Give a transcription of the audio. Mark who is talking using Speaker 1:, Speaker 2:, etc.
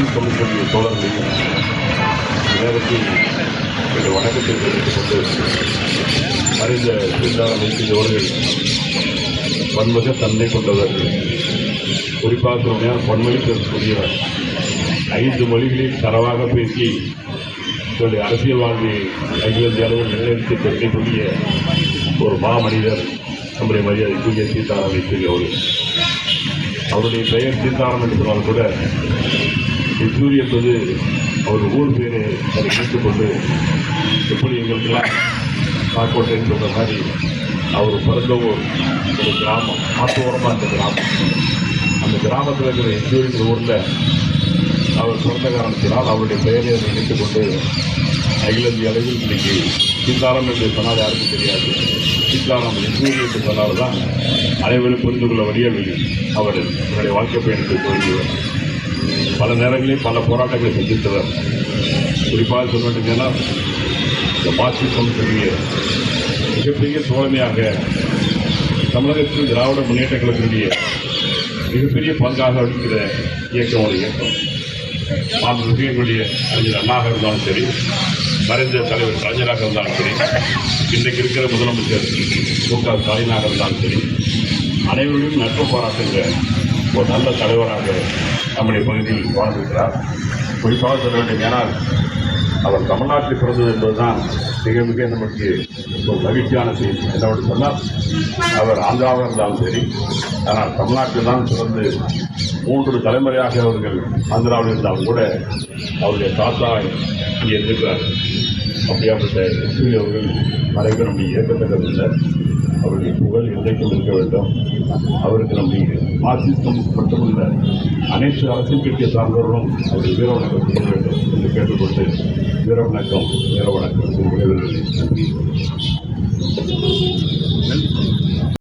Speaker 1: Marxist சொல்லக்கூடிய தோழர்களையும் நேரத்தில் இந்த வணக்கத்தை தெரிவித்துக் கொண்டு அறிந்த சீதாராம் யெச்சூரி அவர்கள் பன்முக தன்மை கொண்டவர். குறிப்பாக சொன்னால் பன்மொழி பேசக்கூடியவர் ஐந்து மொழிகளில் தரவாக பேசி தன்னுடைய அரசியல் வாழ்வை அகில அளவில் நிலைநிறுத்தி பெற்றக்கூடிய ஒரு மாமனிதர் நம்முடைய மரியாதைக்குரிய சீதாராம் யெச்சூரி அவர்கள் அவருடைய பெயர் சீதாராம் என்று சொன்னால் கூட யெச்சூரி என்பது அவர் ஊர் பேரை அதை கொண்டு எப்படி எங்களுக்கெல்லாம் காக்கோட்டைன்னு சொல்ற மாதிரி அவர் பிறந்த ஊர் ஒரு கிராமம் மாத்தோரமாக அந்த கிராமம். அந்த கிராமத்தில் இருக்கிற யெச்சூரிங்கிற ஊரில் அவர் பிறந்த காரணத்தினால் அவருடைய பெயரை அதை இணைத்துக் கொண்டு அகில இந்திய அளவில் இன்னைக்கு சீதாராம் என்று சொன்னால் யாருக்கும் தெரியாது. சீதாராம் யெச்சூரி என்று சொன்னால் தான் அனைவரும் புரிந்து கொள்ள வழியவில்லை அவர் என்னுடைய வாழ்க்கை பயணத்தை தொடங்கியவர் பல நேரங்களில் பல போராட்டங்களை சந்தித்தவர். குறிப்பாக சொல்ல இந்த மார்க்சிசம் சொல்லிய மிகப்பெரிய தோழமையாக தமிழகத்தில் திராவிட முன்னேற்ற கழகத்தினுடைய மிகப்பெரிய பங்காக இருக்கிற இயக்கம் ஒரு இயக்கம். மாண்புமிகு விஷயங்களுடைய அறிஞர் அண்ணாக இருந்தாலும் சரி மறைந்த தலைவர் கலைஞராக இருந்தாலும் சரி இன்றைக்கு இருக்கிற முதலமைச்சர் மு க ஸ்டாலினாக இருந்தாலும் சரி அனைவரையும் நட்பு பாராட்டுகிற ஒரு நல்ல தலைவராக நம்முடைய பகுதியில் வாழ்ந்திருக்கிறார். குறிப்பாக சொல்ல வேண்டும் ஏனால் அவர் தமிழ்நாட்டில் பிறந்தது என்பதுதான் மிக மிக நமக்கு ஒரு மகிழ்ச்சியான செய்தி. என்னவென்று சொன்னால் அவர் ஆந்திராவாக இருந்தாலும் சரி ஆனால் தமிழ்நாட்டில் தான் பிறந்து மூன்று தலைமுறையாக அவர்கள் ஆந்திராவில் இருந்தாலும் கூட அவருடைய தாத்தா இங்கே இருக்கிறார். அப்படியாப்பட்ட எஸ்பி அவர்கள் மறைக்க நம்முடைய இயக்கத்தக்கதில்லை அவருடைய புகழ் என்றைக்கும் இருக்க வேண்டும் அவருக்கு நம்முடைய மார்க்சிஸ்டம் மட்டுமல்ல அனைத்து அரசியல் கட்சியை சார்ந்தவர்களும் அவருக்கு வீர வணக்கம் செய்ய வேண்டும் என்று கேட்டுக்கொண்டு வீர வணக்கம் வீர வணக்கம் என்று விடைபெறுகிறேன். நன்றி